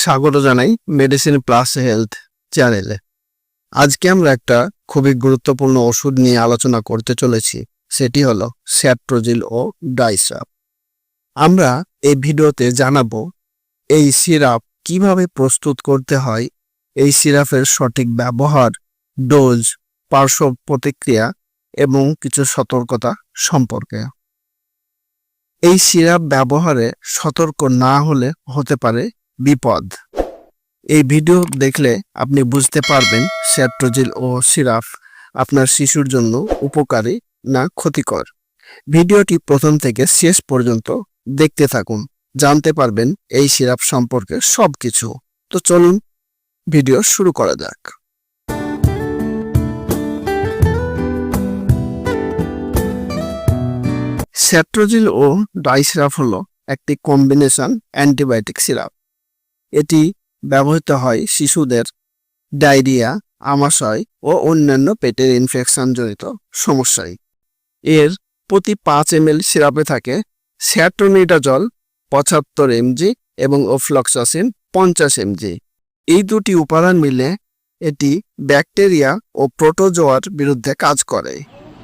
স্বাগত জানাই medicine plus health চ্যানেলে আজকে আমরা একটা খুবই গুরুত্বপূর্ণ ওষুধ নিয়ে আলোচনা করতে চলেছি, সেটি হলো স্যাট্রোজিল ও ডাইসাপ আমরা এই ভিডিওতে জানাব, এই সিরাপ কীভাবে প্রস্তুত করতে হয়, এই সিরাপের সঠিক ব্যবহার, ডোজ, পার্শ্ব প্রতিক্রিয়া এবং কিছু সতর্কতা সম্পর্কে। এই সিরাপ ব্যবহারে সতর্ক না হলে হতে পারে বিপদ। এই ভিডিও দেখলে আপনি বুঝতে পারবেন স্যাট্রোজিল ও সিরাপ আপনার শিশুর জন্য উপকারী না ক্ষতিকর। ভিডিওটি প্রথম থেকে শেষ পর্যন্ত দেখতে থাকুন, জানতে পারবেন এই সিরাপ সম্পর্কে সব কিছু তো চলুন, ভিডিও শুরু করা যাক। স্যাট্রোজিল ও ডাই সিরাপ হলো একটি কম্বিনেশন অ্যান্টিবায়োটিক সিরাপ। এটি ব্যবহৃত হয় শিশুদের ডায়রিয়া, আমাশয় ও অন্যান্য পেটের ইনফেকশনজনিত সমস্যায়। এর প্রতি পাঁচ এম সিরাপে থাকে স্যাট্রোনিডাজল পঁচাত্তর এমজি এবং ওফ্লক্সাসিন পঞ্চাশ এমজি। এই দুটি উপাদান মিলে এটি ব্যাকটেরিয়া ও প্রোটোজোয়ার বিরুদ্ধে কাজ করে।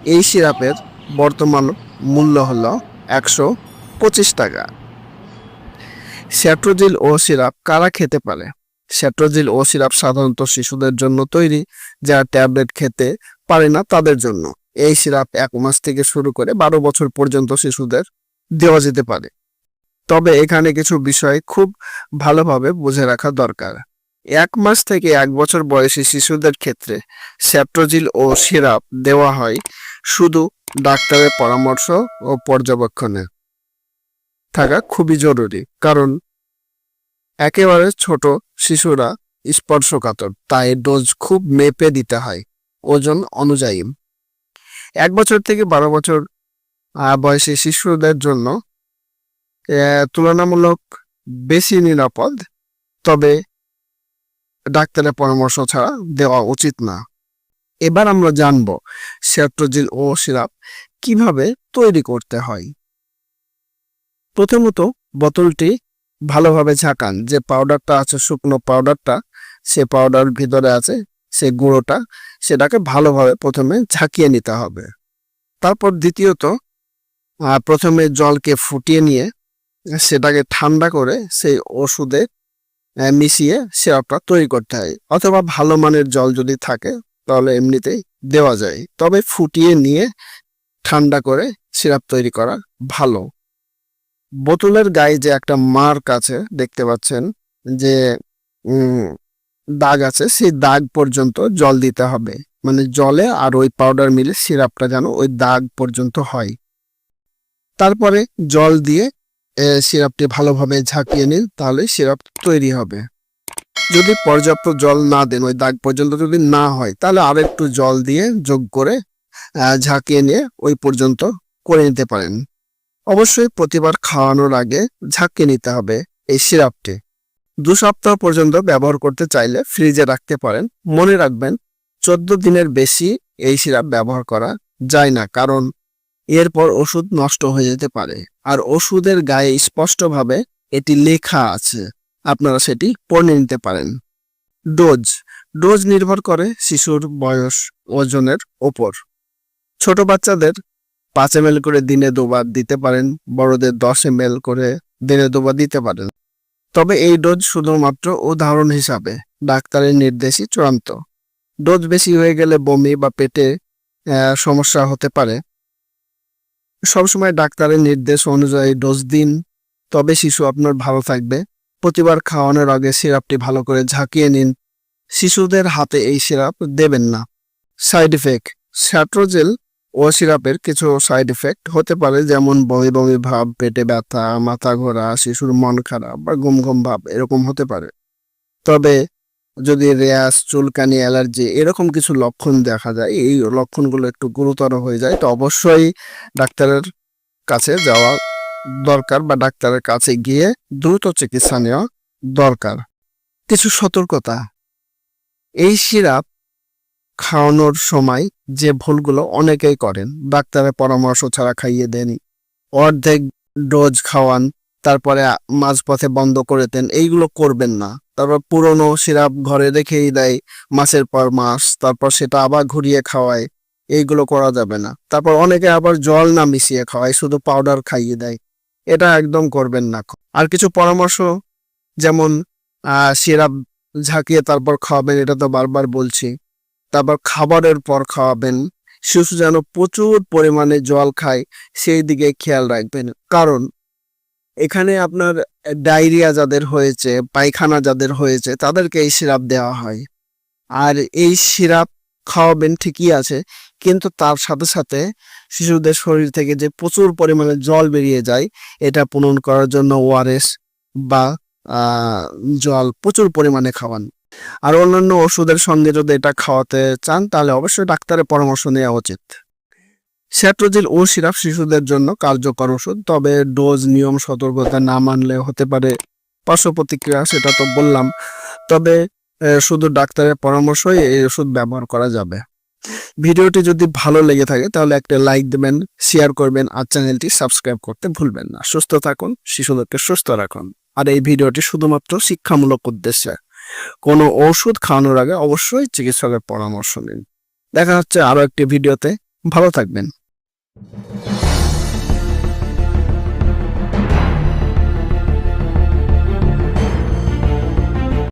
এই সিরাপের বর্তমান মূল্য হল একশো পঁচিশ টাকা। স্যাট্রোজিল ও সিরাপ কারা খেতে পারে? স্যাট্রোজিল ও সিরাপ সাধারণত শিশুদের জন্য তৈরি, যারা ট্যাবলেট খেতে পারে না তাদের জন্য। এই সিরাপ এক মাস থেকে শুরু করে বারো বছর পর্যন্ত শিশুদের দেওয়া যেতে পারে। তবে এখানে কিছু বিষয় খুব ভালোভাবে বুঝে রাখা দরকার। এক মাস থেকে এক বছর বয়সী শিশুদের ক্ষেত্রে স্যাট্রোজিল ও সিরাপ দেওয়া হয় শুধু ডাক্তারের পরামর্শ ও পর্যবেক্ষণে। থাকা খুবই জরুরি, কারণ একেবারে ছোট শিশুরা স্পর্শকাতর, তাই ডোজ খুব মেপে দিতে হয় ওজন অনুযায়ী। এক বছর থেকে বারো বছর বয়সী শিশুদের জন্য তুলনামূলক বেশি নিরাপদ, তবে ডাক্তারের পরামর্শ ছাড়া দেওয়া উচিত না। এবার আমরা জানব স্যাট্রোজিল ও সিরাপ কীভাবে তৈরি করতে হয়। প্রথমত, বোতলটি ভালোভাবে ঝাঁকান। যে পাউডারটা আছে, শুকনো পাউডারটা সে পাউডার ভিতরে আছে, সে গুঁড়োটা, সেটাকে ভালোভাবে প্রথমে ঝাঁকিয়ে নিতে হবে। তারপর দ্বিতীয়ত প্রথমে জলকে ফুটিয়ে নিয়ে, সেটাকে ঠান্ডা করে সেই ওষুধে মিশিয়ে সিরাপটা তৈরি করতে হয়। অথবা ভালো মানের জল যদি থাকে, তাহলে এমনিতেই দেওয়া যায়। তবে ফুটিয়ে নিয়ে ঠান্ডা করে সিরাপ তৈরি করা ভালো। বোতলের গায়ে যে একটা মার্ক আছে, দেখতে পাচ্ছেন, যে দাগ আছে, সেই দাগ পর্যন্ত জল দিতে হবে। মানে জলে আর ওই পাউডার মিলে সিরাপটা যেন ওই দাগ পর্যন্ত হয়। তারপরে জল দিয়ে সিরাপটি ভালোভাবে ঝাঁকিয়ে নিন, তাহলে সিরাপ তৈরি হবে। যদি পর্যাপ্ত জল না দেন, ওই দাগ পর্যন্ত যদি না হয়, তাহলে আর একটু জল দিয়ে যোগ করে ঝাঁকিয়ে নিয়ে ওই পর্যন্ত করে নিতে পারেন। অবশ্যই প্রতিবার খাওয়ানোর আগে ঝাঁকিয়ে নিতে হবে এই সিরাপটি। দু সপ্তাহ পর্যন্ত ব্যবহার করতে চাইলে ফ্রিজে রাখতে পারেন। মনে রাখবেন, চোদ্দ দিনের বেশি এই সিরাপ ব্যবহার করা যায় না, কারণ এরপর ওষুধ নষ্ট হয়ে যেতে পারে। আর ওষুধের গায়ে স্পষ্টভাবে এটি লেখা আছে। আপনারা সেটি পড়ে নিতে পারেন। ডোজ। ডোজ নির্ভর করে শিশুর বয়স, ওজনের ওপর। ছোট বাচ্চাদের পাঁচ এম করে দিনে দুবার দিতে পারেন, বড়দের দশ এম করে দিনে দুবার দিতে পারেন। তবে এই ডোজ শুধুমাত্র উদাহরণ হিসাবে, ডাক্তারের নির্দেশই চূড়ান্ত। ডোজ বেশি হয়ে গেলে বমি বা পেটে সমস্যা হতে পারে। সবসময় ডাক্তারের নির্দেশ অনুযায়ী ডোজ দিন, তবে শিশু আপনার ভালো থাকবে। প্রতিবার খাওয়ানোর আগে সিরাপটি ভালো করে ঝাঁকিয়ে নিন। শিশুদের হাতে এই সিরাপ দেবেন না। সাইড ইফেক্ট, স্যাট্রোজেল ও সিরাপের কিছু সাইড এফেক্ট হতে পারে, যেমন বমি বমি ভাব, পেটে ব্যথা, মাথা ঘোরা, শিশুর মন খারাপ বা ঘুম ঘুম ভাব, এরকম হতে পারে। তবে যদি র্যাশ, চুলকানি, অ্যালার্জি এরকম কিছু লক্ষণ দেখা যায়, এই লক্ষণগুলো একটু গুরুতর হয়ে যায়, তো অবশ্যই ডাক্তারের কাছে যাওয়া দরকার বা ডাক্তারের কাছে গিয়ে দ্রুত চিকিৎসা নেওয়া দরকার। কিছু সতর্কতা। এই সিরাপ খাওয়ানোর সময় যে ভুলগুলো অনেকেই করেন, ডাক্তারের পরামর্শ ছাড়া খাইয়ে দেন অর্ধেক ডোজ খাওয়ান, তারপরে মাঝপথে বন্ধ করে দেন, এইগুলো করবেন না। তারপর পুরনো সিরাপ ঘরে রেখেই দেয়, মাসের পর মাস, তারপর সেটা আবার ঘুরিয়ে খাওয়ায়, এইগুলো করা যাবে না। তারপর অনেকে আবার জল না মিশিয়ে খাওয়ায়, শুধু পাউডার খাইয়ে দেয়। এটা একদম করবেন না। আর কিছু পরামর্শ? যেমন সিরাপ ঝাঁকিয়ে তারপর খাওয়াবেন, এটা তো বারবার বলছি। তারপর খাবারের পর খাওয়াবেন। শিশু যেন প্রচুর পরিমাণে জল খায়, সেই দিকে খেয়াল রাখবেন। কারণ এখানে আপনার ডায়রিয়া যাদের হয়েছে, পায়খানা যাদের হয়েছে, তাদেরকে এই সিরাপ দেওয়া হয়। আর এই সিরাপ খাওয়াবেন ঠিকই আছে, কিন্তু তার সাথে সাথে শিশুদের শরীর থেকে যে প্রচুর পরিমাণে জল বেরিয়ে যায়, এটা পূরণ করার জন্য ওআরএস বা জল প্রচুর পরিমাণে খাওয়ান। আর অন্যান্য ওষুধের সঙ্গে যদি এটা খাওয়াতে চান, তাহলে অবশ্যই ডাক্তারের পরামর্শ নেওয়া উচিত। স্যাট্রোজিল ও সিরাপ শিশুদের জন্য কার্যকর ওষুধ, তবে ডোজ, নিয়ম, সতর্কতা না মানলে হতে পারে পার্শ্ব প্রতিক্রিয়া সেটা তো বললাম। তবে শুধু ডাক্তারের পরামর্শই এই ওষুধ ব্যবহার করা যাবে। ভিডিওটি যদি ভালো লেগে থাকে, তাহলে একটা লাইক দেবেন, শেয়ার করবেন, আর চ্যানেলটি সাবস্ক্রাইব করতে ভুলবেন না। সুস্থ থাকুন, শিশুদেরকে সুস্থ রাখুন। আর এই ভিডিওটি শুধুমাত্র শিক্ষামূলক উদ্দেশ্যে। কোনো ওষুধ খাওয়ানোর আগে অবশ্যই চিকিৎসকের পরামর্শ নিন। দেখা হচ্ছে আরও একটি ভিডিওতে। ভালো থাকবেন।